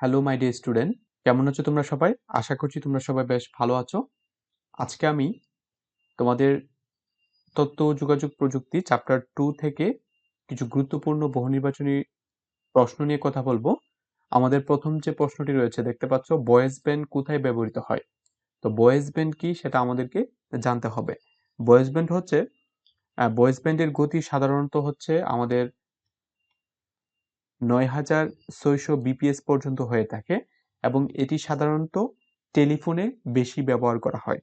Hello my dear student কেমন আছো তোমরা সবাই? আশা করছি তোমরা সবাই বেশ ভালো আছো। আজকে আমি তোমাদের তথ্য যোগাযোগ প্রযুক্তি চ্যাপ্টার টু থেকে কিছু গুরুত্বপূর্ণ বহু নির্বাচনী প্রশ্ন নিয়ে কথা বলব। আমাদের প্রথম যে প্রশ্নটি রয়েছে, দেখতে পাচ্ছ বয়েস ব্যান্ড কোথায় ব্যবহৃত হয়? তো বয়েস ব্যান্ড কি সেটা আমাদেরকে জানতে হবে। বয়েস ব্যান্ড হচ্ছে বয়েস ব্যান্ডের গতি সাধারণত হচ্ছে আমাদের নয় হাজার ছয়শো বিপিএস পর্যন্ত হয়ে থাকে এবং এটি সাধারণত টেলিফোনে বেশি ব্যবহার করা হয়।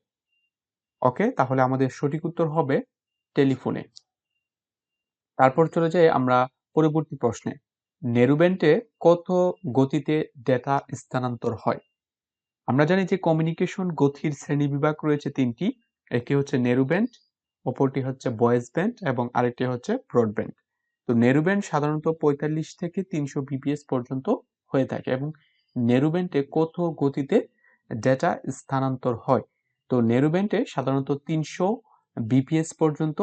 ওকে, তাহলে আমাদের সঠিক উত্তর হবে টেলিফোনে। তারপর চলে যাই আমরা পরবর্তী প্রশ্নে। নেরুব্যান্ডে কত গতিতে ডেটা স্থানান্তর হয়? আমরা জানি যে কমিউনিকেশন গতির শ্রেণি বিভাগ রয়েছে তিনটি। একটি হচ্ছে নেরুব্যান্ড, অপরটি হচ্ছে বয়েস ব্যান্ড এবং আরেকটি হচ্ছে ব্রডব্যান্ড। তো নেরুব্যান্ড সাধারণত পঁয়তাল্লিশ থেকে তিনশো বিপিএস পর্যন্ত হয়ে থাকে এবং নেরুবেন্টে কত গতিতে ডেটা স্থানান্তর হয়? তো নেরুবেন্টে সাধারণত তিনশো বিপিএস পর্যন্ত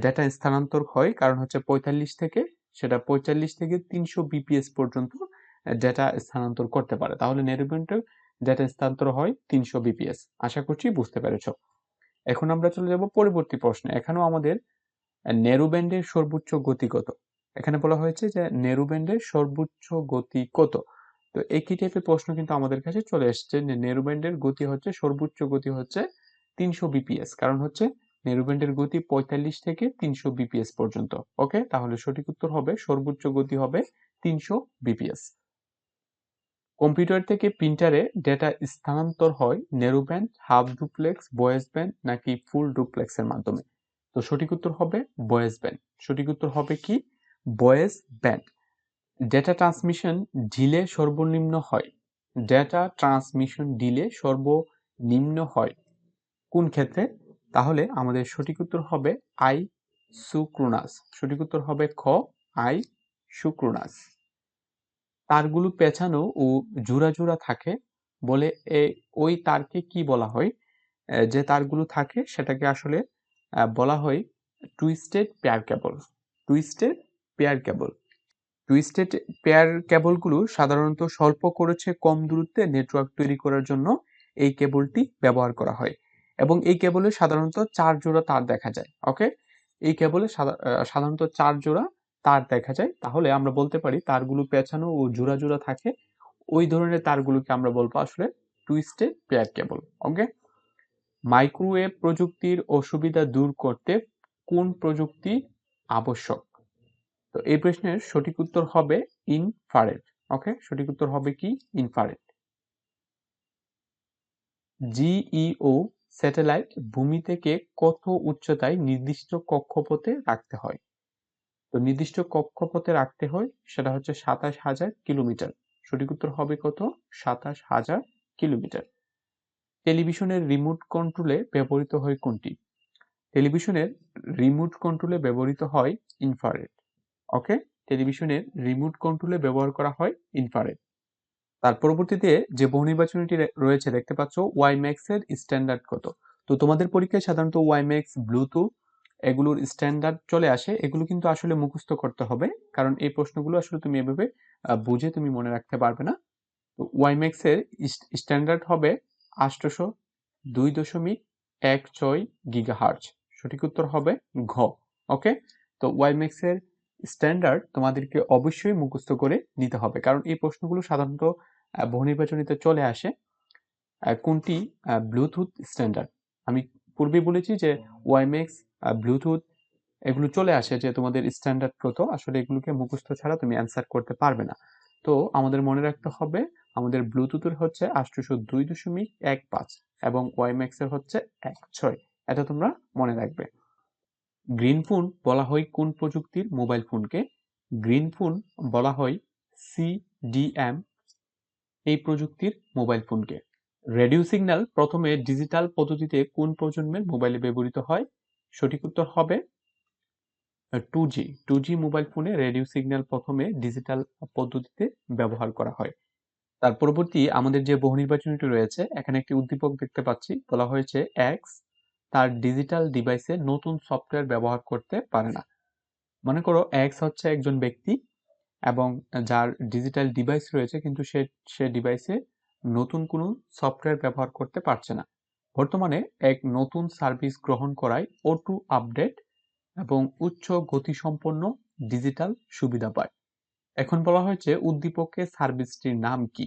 ডেটা স্থানান্তর হয়। কারণ হচ্ছে পঁয়তাল্লিশ থেকে, সেটা পঁয়তাল্লিশ থেকে তিনশো বিপিএস পর্যন্ত ডেটা স্থানান্তর করতে পারে। তাহলে নেরুবেন্টে ডেটা স্থানান্তর হয় তিনশো বিপিএস আশা করছি বুঝতে পেরেছ। এখন আমরা চলে যাব পরবর্তী প্রশ্নে। এখানেও আমাদের নেরু ব্যান্ডের সর্বোচ্চ গতি কত এখানে বলা হয়েছে যে নেরু ব্যান্ডের সর্বোচ্চ গতি কত তো একই টাইপের প্রশ্ন কিন্তু আমাদের কাছে চলে এসছে যে নেরু ব্যান্ডের গতি হচ্ছে সর্বোচ্চ গতি হচ্ছে তিনশো বিপিএস কারণ হচ্ছে নেরু ব্যান্ডের গতি পঁয়তাল্লিশ থেকে তিনশো বিপিএস পর্যন্ত। ওকে? তাহলে সঠিক উত্তর হবে সর্বোচ্চ গতি হবে তিনশো বিপিএস কম্পিউটার থেকে প্রিন্টারে ডেটা স্থানান্তর হয় narrow band half duplex voice band নাকি ফুল ডুপ্লেক্সের মাধ্যমে। তো সঠিক উত্তর হবে বয়েস ব্যান্ড। সঠিক উত্তর হবে কি? Voice band. Data transmission delay সর্বনিম্ন হয়। ডেটা ট্রান্সমিশন ডিলে সর্বনিম্ন হয়। কোন ক্ষেত্রে? তাহলে আমাদের সঠিক উত্তর হবে আই সুক্রোনাস। সঠিক উত্তর হবে খ, আই সুক্রোনাস। তারগুলো পেছানো ও জোড়া জোড়া থাকে বলে ওই তারকে কি বলা হয়? যে তারগুলো থাকে সেটাকে আসলে বলা হয় twisted pair cable twisted pair cable twisted pair কেবলগুলো সাধারণত স্বল্প করেছে কম দূরত্বে নেটওয়ার্ক তৈরি করার জন্য এই কেবলটি ব্যবহার করা হয়। এবং এই কেবলে সাধারণত চার জোড়া তার দেখা যায় ওকে এই কেবলে সাধারণত চার জোড়া তার দেখা যায়। তাহলে আমরা বলতে পারি তারগুলো পেছানো ও জোড়া জোড়া থাকে। ওই ধরনের তারগুলোকে আমরা বলব আসলে twisted pair cable okay microwave প্রযুক্তির অসুবিধা দূর করতে কোন প্রযুক্তি আবশ্যক? তো এই প্রশ্নের সঠিক উত্তর হবে ইনফারেট ওকে, সঠিক উত্তর হবে কি? ইনফারেট জিইও স্যাটেলাইট ভূমি থেকে কত উচ্চতায় নির্দিষ্ট কক্ষপথে রাখতে হয়? তো নির্দিষ্ট কক্ষপথে রাখতে হয় সেটা হচ্ছে সাতাশ হাজার কিলোমিটার। সঠিক উত্তর হবে কত? সাতাশ হাজার কিলোমিটার। টেলিভিশনের রিমোট কন্ট্রোলে ব্যবহৃত হয় কোনটি? টেলিভিশনের রিমোট কন্ট্রোলে ব্যবহৃত হয় ইনফারেড ওকে টেলিভিশনের রিমোট কন্ট্রোলে ব্যবহার করা হয় ইনফারেড তার পরবর্তীতে যে বহু নির্বাচনীটি রয়েছে, দেখতে পাচ্ছ ওয়াইম্যাক্স এর স্ট্যান্ডার্ড কত? তো তোমাদের পরীক্ষায় সাধারণত ওয়াইম্যাক্স ব্লুটুথ এগুলোর স্ট্যান্ডার্ড চলে আসে। এগুলো কিন্তু আসলে মুখস্থ করতে হবে, কারণ এই প্রশ্নগুলো আসলে তুমি এভাবে বুঝে তুমি মনে রাখতে পারবে না। তো ওয়াইম্যাক্স এর স্ট্যান্ডার্ড হবে আষ্টশো দুই দশমিক এক ছয় গিগাহার্জ সঠিক উত্তর হবে ঘ। ওকে তো ওয়াইম্যাক্স এর স্ট্যান্ডার্ড তোমাদেরকে অবশ্যই মুখস্থ করে নিতে হবে। কারণ এই প্রশ্নগুলো সাধারণত বহু নির্বাচনীতে চলে আসে কোনটি ব্লুটুথ স্ট্যান্ডার্ড আমি পূর্বে বলেছি যে ওয়াইম্যাক্স ব্লুটুথ এগুলো চলে আসে যে তোমাদের স্ট্যান্ডার্ড কত। আসলে এগুলোকে মুখস্থ ছাড়া তুমি অ্যান্সার করতে পারবে না। তো আমাদের মনে রাখতে হবে আমাদের ব্লুটুথের হচ্ছে আটশোশো দুই দশমিক এক পাঁচ এবং ওয়াইম্যাক্সের হচ্ছে এক ছয়। এটা তোমরা মনে রাখবে। গ্রিন ফোন বলা হয় কোন প্রযুক্তির? মোবাইল ফোনকে গ্রিন ফোন বলা হয় সিডিএম এই প্রযুক্তির মোবাইল ফোনকে রেডিও সিগন্যাল প্রথমে ডিজিটাল পদ্ধতিতে কোন প্রজন্মের মোবাইলে ব্যবহৃত হয়? সঠিক উত্তর হবে two G two G mobile ফোনে রেডিও সিগন্যাল প্রথমে ডিজিটাল পদ্ধতিতে ব্যবহার করা হয়। তার পরবর্তী আমাদের যে বহু নির্বাচনীটি রয়েছে, এখানে একটি উদ্দীপক দেখতে পাচ্ছি। বলা হয়েছে এক্স তার ডিজিটাল ডিভাইসে নতুন সফটওয়্যার ব্যবহার করতে পারে না। মনে করো এক্স হচ্ছে একজন ব্যক্তি এবং যার ডিজিটাল ডিভাইস রয়েছে, কিন্তু সে সে ডিভাইসে নতুন কোনো সফটওয়্যার ব্যবহার করতে পারছে না। বর্তমানে এক নতুন সার্ভিস গ্রহণ করায় ও টু আপডেট এবং উচ্চ গতিসম্পন্ন ডিজিটাল সুবিধা পায়। এখন বলা হয়েছে উদ্দীপকে সার্ভিসটির নাম কি?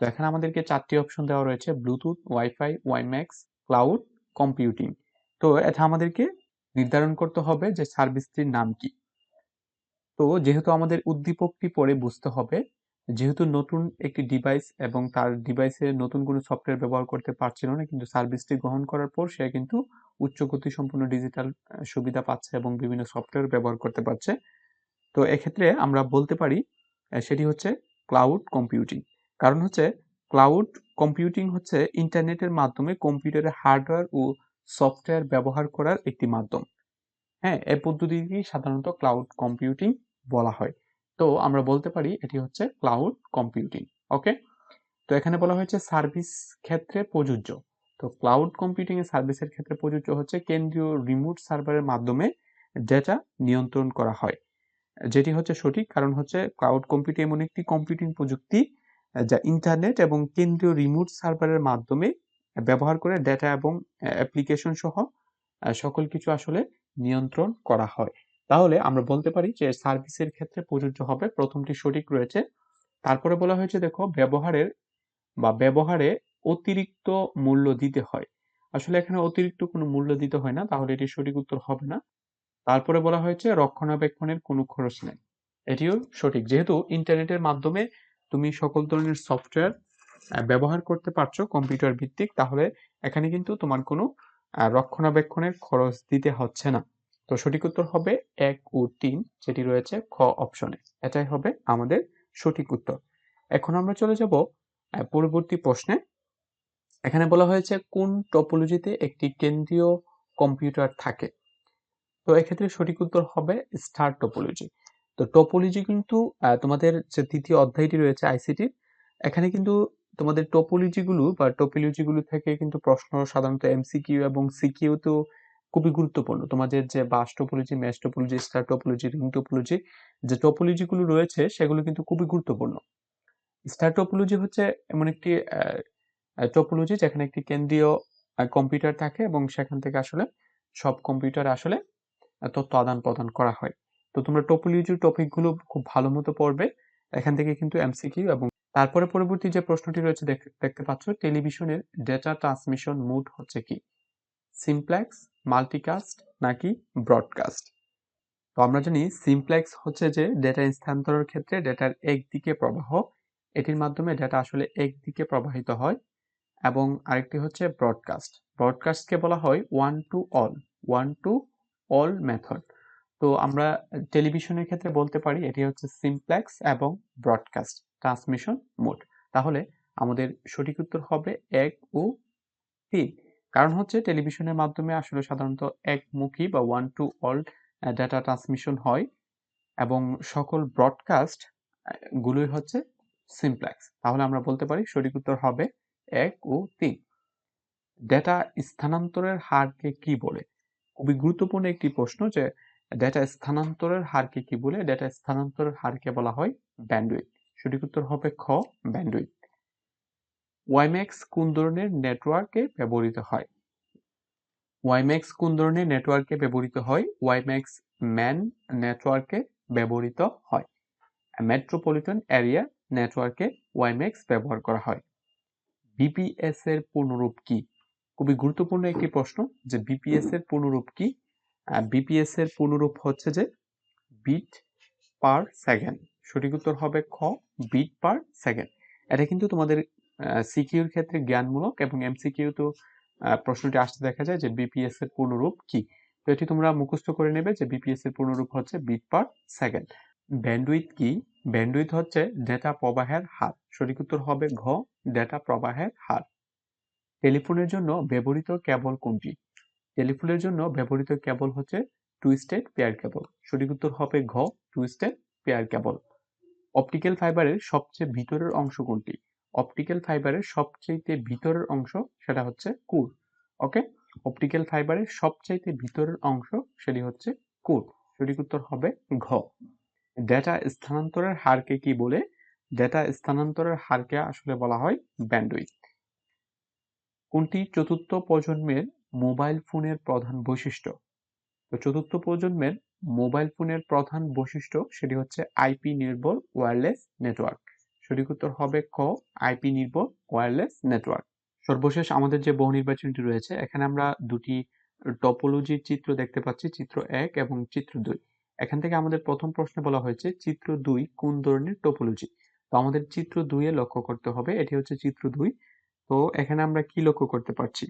তো এখানে আমাদেরকে চারটি অপশন দেওয়া রয়েছে Bluetooth wifi WiMAX cloud computing তো এটা আমাদেরকে নির্ধারণ করতে হবে যে সার্ভিসটির নাম কি। তো যেহেতু আমাদের উদ্দীপকটি পরে বুঝতে হবে, যেহেতু নতুন একটি ডিভাইস এবং তার ডিভাইসে নতুন কোনো সফটওয়্যার ব্যবহার করতে পারছিল না, কিন্তু সার্ভিসটি গ্রহণ করার পর সে কিন্তু উচ্চ গতি সম্পন্ন ডিজিটাল সুবিধা পাচ্ছে এবং বিভিন্ন সফটওয়্যার ব্যবহার করতে পারছে। তো এক্ষেত্রে আমরা বলতে পারি সেটি হচ্ছে ক্লাউড কম্পিউটিং কারণ হচ্ছে ক্লাউড কম্পিউটিং হচ্ছে ইন্টারনেটের মাধ্যমে কম্পিউটারের হার্ডওয়্যার ও সফটওয়্যার ব্যবহার করার একটি মাধ্যম। হ্যাঁ এই পদ্ধতিটি সাধারণত ক্লাউড কম্পিউটিং বলা হয়। তো আমরা বলতে পারি এটি হচ্ছে ক্লাউড কম্পিউটিং ওকে তো এখানে বলা হয়েছে সার্ভিস ক্ষেত্রে প্রযোজ্য। তো ক্লাউড কম্পিউটিং এর সার্ভিসের ক্ষেত্রে প্রযোজ্য হচ্ছে কেন্দ্রীয় রিমোট সার্ভারের মাধ্যমে ডেটা নিয়ন্ত্রণ করা হয়। যেটি হচ্ছে সঠিক কারণ হচ্ছে ক্লাউড কম্পিউটিং এমন একটি কম্পিউটিং প্রযুক্তি যা ইন্টারনেট এবং কেন্দ্রীয় রিমোট সার্ভারের মাধ্যমে ব্যবহার করে ডেটা এবং অ্যাপ্লিকেশন সহ সকল কিছু আসলে নিয়ন্ত্রণ করা হয়। তাহলে আমরা বলতে পারি যে সার্ভিসের ক্ষেত্রে প্রযোজ্য হবে, প্রথমটি সঠিক রয়েছে। তারপরে বলা হয়েছে দেখো ব্যবহারের বা ব্যবহারে অতিরিক্ত মূল্য দিতে হয়। আসলে এখানে অতিরিক্ত কোনো মূল্য দিতে হয় না, তাহলে এটি সঠিক উত্তর হবে না। তারপরে বলা হয়েছে রক্ষণাবেক্ষণের কোনো খরচ নেই। এটিও সঠিক। যেহেতু ইন্টারনেটের মাধ্যমে তুমি সকল ধরনের সফটওয়্যার ব্যবহার করতে পারছ কম্পিউটার ভিত্তিক, তাহলে এখানে কিন্তু তোমার কোনো রক্ষণাবেক্ষণের খরচ দিতে হচ্ছে না। তো সঠিক উত্তর হবে এক ও তিন, যেটি রয়েছে খ অপশনে। এটাই হবে আমাদের সঠিক উত্তর। এখন আমরা চলে যাব পরবর্তী প্রশ্নে। এখানে বলা হয়েছে কোন টপোলজিতে একটি কেন্দ্রীয় কম্পিউটার থাকে? তো এক্ষেত্রে সঠিক উত্তর হবে স্টার টপোলজি। তো টপোলজি কিন্তু তোমাদের যে তৃতীয় অধ্যায়টি রয়েছে আইসিটির, এখানে কিন্তু তোমাদের টপোলজিগুলো বা টপোলজিগুলো থেকে কিন্তু প্রশ্ন সাধারণত এমসিকিউ এবং সিকিউ তো খুবই গুরুত্বপূর্ণ। তোমাদের যে bus topology mesh topology, star topology, ring topology, যে টোপোলজিগুলো রয়েছে সেগুলো কিন্তু খুবই গুরুত্বপূর্ণ। স্টার টোপোলজি হচ্ছে এমন একটি টোপোলজি যেখানে একটি কেন্দ্রীয় কম্পিউটার থাকে এবং সেখান থেকে আসলে সব কম্পিউটার আসলে তথ্য আদান প্রদান করা হয়। তো তোমরা টোপোলজির টপিকগুলো খুব ভালো মতো পড়বে। এখান থেকে কিন্তু এমসিকিউ এবং তারপরে পরবর্তী যে প্রশ্নটি রয়েছে দেখতে পাচ্ছ, টেলিভিশনের ডেটা ট্রান্সমিশন মুড হচ্ছে কি? সিমপ্লেক্স মাল্টিকাস্ট নাকি ব্রডকাস্ট তো আমরা জানি সিমপ্লেক্স হচ্ছে যে ডেটা স্থানান্তরের ক্ষেত্রে ডেটার একদিকে প্রবাহ, এটির মাধ্যমে ডেটা আসলে একদিকে প্রবাহিত হয় এবং আরেকটি হচ্ছে ব্রডকাস্ট ব্রডকাস্টকে বলা হয় one to all one to all method তো আমরা টেলিভিশনের ক্ষেত্রে বলতে পারি এটি হচ্ছে সিমপ্লেক্স এবং ব্রডকাস্ট ট্রান্সমিশন মোড তাহলে আমাদের সঠিক উত্তর হবে এক ও তিন। কারণ হচ্ছে টেলিভিশনের মাধ্যমে আসলে সাধারণত একমুখী বা one to all data transmission হয় এবং সকল ব্রডকাস্ট গুলোই হচ্ছে সিমপ্লেক্স তাহলে আমরা বলতে পারি সঠিক উত্তর হবে এক ও তিন। ডেটা স্থানান্তরের হারকে কি বলে? খুবই গুরুত্বপূর্ণ একটি প্রশ্ন যে ডেটা স্থানান্তরের হারকে কি বলে? ডেটা স্থানান্তরের হারকে বলা হয় ব্যান্ডউইথ সঠিক উত্তর হবে খ ব্যান্ডউইথ ওয়াইম্যাক্স কোন ধরনের নেটওয়ার্কে ব্যবহৃত হয়? ওয়াইম্যাক্স কোন ধরনের নেটওয়ার্কে ব্যবহৃত হয়? ওয়াইম্যাক্স ম্যান নেটওয়ার্কে ব্যবহৃত হয়। মেট্রোপলিটন এরিয়া নেটওয়ার্কে ওয়াইম্যাক্স ব্যবহার করা হয়। বিপিএস এর পূর্ণরূপ কি? খুবই গুরুত্বপূর্ণ একটি প্রশ্ন যে বিপিএস এর পূর্ণরূপ কি? বিপিএস এর পূর্ণরূপ হচ্ছে যে বিট পার সেকেন্ড সঠিক উত্তর হবে খ বিট পার সেকেন্ড এটা কিন্তু তোমাদের সিকিউর ক্ষেত্রে জ্ঞানমূলক এবং এমসিকিউ তো প্রশ্নটি আসতে দেখা যায় যে বিপিএস এর পূর্ণরূপ কি? তো এটি তোমরা মুখস্থ করে নেবে যে বিপিএস এর পূর্ণরূপ হচ্ছে বিট পার সেকেন্ড ব্যান্ডউইথ কি? ব্যান্ডউইথ হচ্ছে ডেটা প্রবাহের হার। সঠিক উত্তর হবে ঘ ডেটা প্রবাহের হার। টেলিফোনের জন্য ব্যবহৃত কেবল কোনটি? টেলিফোনের জন্য ব্যবহৃত কেবল হচ্ছে টুইস্টেড পেয়ার কেবল সঠিক উত্তর হবে ঘ টুইস্টেড পেয়ার কেবল অপটিক্যাল ফাইবারের সবচেয়ে ভিতরের অংশ কোনটি? অপটিক্যাল ফাইবারের সবচেয়ে ভিতরের অংশ সেটা হচ্ছে কুর। ওকে অপটিক্যাল ফাইবারের সবচাইতে ভিতরের অংশ সেটি হচ্ছে কুর। সঠিক উত্তর হবে ঘ। ডেটা স্থানান্তরের হারকে কি বলে? ডেটা স্থানান্তরের হারকে আসলে বলা হয় ব্যান্ডউইথ কোনটি চতুর্থ প্রজন্মের মোবাইল ফোনের প্রধান বৈশিষ্ট্য? তো চতুর্থ প্রজন্মের মোবাইল ফোনের প্রধান বৈশিষ্ট্য সেটি হচ্ছে আইপি নির্ভর ওয়্যারলেস নেটওয়ার্ক। সঠিক উত্তর হবে ক আইপি নির্ভর ওয়্যারলেস নেটওয়ার্ক। সর্বশেষ আমাদের যে বহু নির্বাচনটি রয়েছে, এখানে আমরা দুটি টপোলজির চিত্র দেখতে পাচ্ছি, চিত্র এক এবং চিত্র দুই। এখান থেকে আমাদের প্রথম প্রশ্নে বলা হয়েছে, চিত্র দুই কোন ধরনের টপোলজি? তো আমাদের চিত্র দুইয়ে লক্ষ্য করতে হবে, এটি হচ্ছে চিত্র দুই। তো এখানে আমরা কি লক্ষ্য করতে পারছি?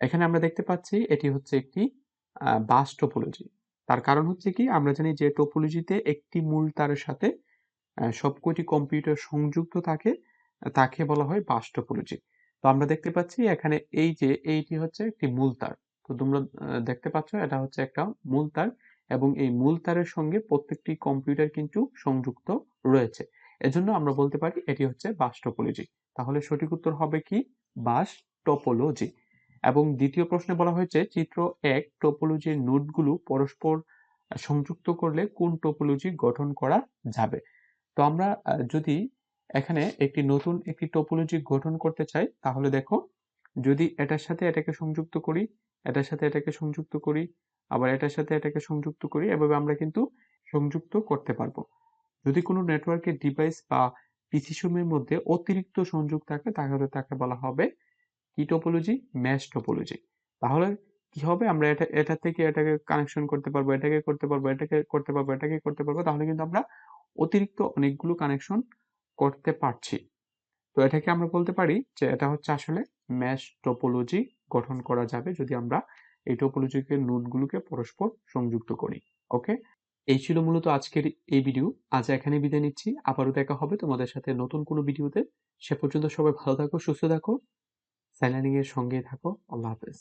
এখানে আমরা দেখতে পাচ্ছি এটি হচ্ছে একটি বাস টোপোলজি তার কারণ হচ্ছে কি? আমরা জানি যে টোপোলজিতে একটি মূল তারের সাথে সবকটি কম্পিউটার সংযুক্ত থাকে, তাকে বলা হয় বাস টোপোলজি তো আমরা দেখতে পাচ্ছি এখানে এই যে এইটি হচ্ছে একটি মূল তার। তো তোমরা দেখতে পাচ্ছ এটা হচ্ছে একটা মূল তার এবং এই মূল তারের সঙ্গে প্রত্যেকটি কম্পিউটার কিন্তু সংযুক্ত রয়েছে। এজন্য আমরা বলতে পারি এটি হচ্ছে বাস টোপোলজি তাহলে সঠিক উত্তর হবে কি? বাস টোপোলজি এবং দ্বিতীয় প্রশ্নে বলা হয়েছে, চিত্র এক, টোপোলজির নোটগুলো পরস্পর সংযুক্ত করলে কোন টোপোলজি গঠন করা যাবে? তো আমরা যদি এখানে একটি নতুন একটি টোপোলজি গঠন করতে চাই, তাহলে দেখো, যদি এটার সাথে এটাকে সংযুক্ত করি, এটার সাথে এটাকে সংযুক্ত করি, আবার এটার সাথে এটাকে সংযুক্ত করি, এভাবে আমরা কিন্তু সংযুক্ত করতে পারব। যদি কোনো নেটওয়ার্কের ডিভাইস বা পিসি সমূহের মধ্যে অতিরিক্ত সংযোগ থাকে, তাহলে তাকে বলা হবে কি টোপোলজি ম্যাশ টোপোলজি তাহলে কি হবে? আমরা এটা এটা থেকে এটাকে কানেকশন করতে পারব, এটাকে করতে পারব, এটাকে করতে পারব, এটাকে করতে পারব, তাহলে কিন্তু আমরা অতিরিক্ত অনেকগুলো কানেকশন করতে পারছি। তো এটাকে আমরা বলতে পারি যে এটা হচ্ছে আসলে ম্যাশ টোপোলজি গঠন করা যাবে যদি আমরা এই টোপোলজিকে নোটগুলোকে পরস্পর সংযুক্ত করি। ওকে এই ছিল মূলত আজকের এই ভিডিও আজ এখানে বিদায় নিচ্ছি। আবারও দেখা হবে তোমাদের সাথে নতুন কোনো ভিডিওতে সে পর্যন্ত সবাই ভালো থাকো, সুস্থ থাকো। স্যালানিং এর সঙ্গে থাকো। আল্লাহ হাফেজ।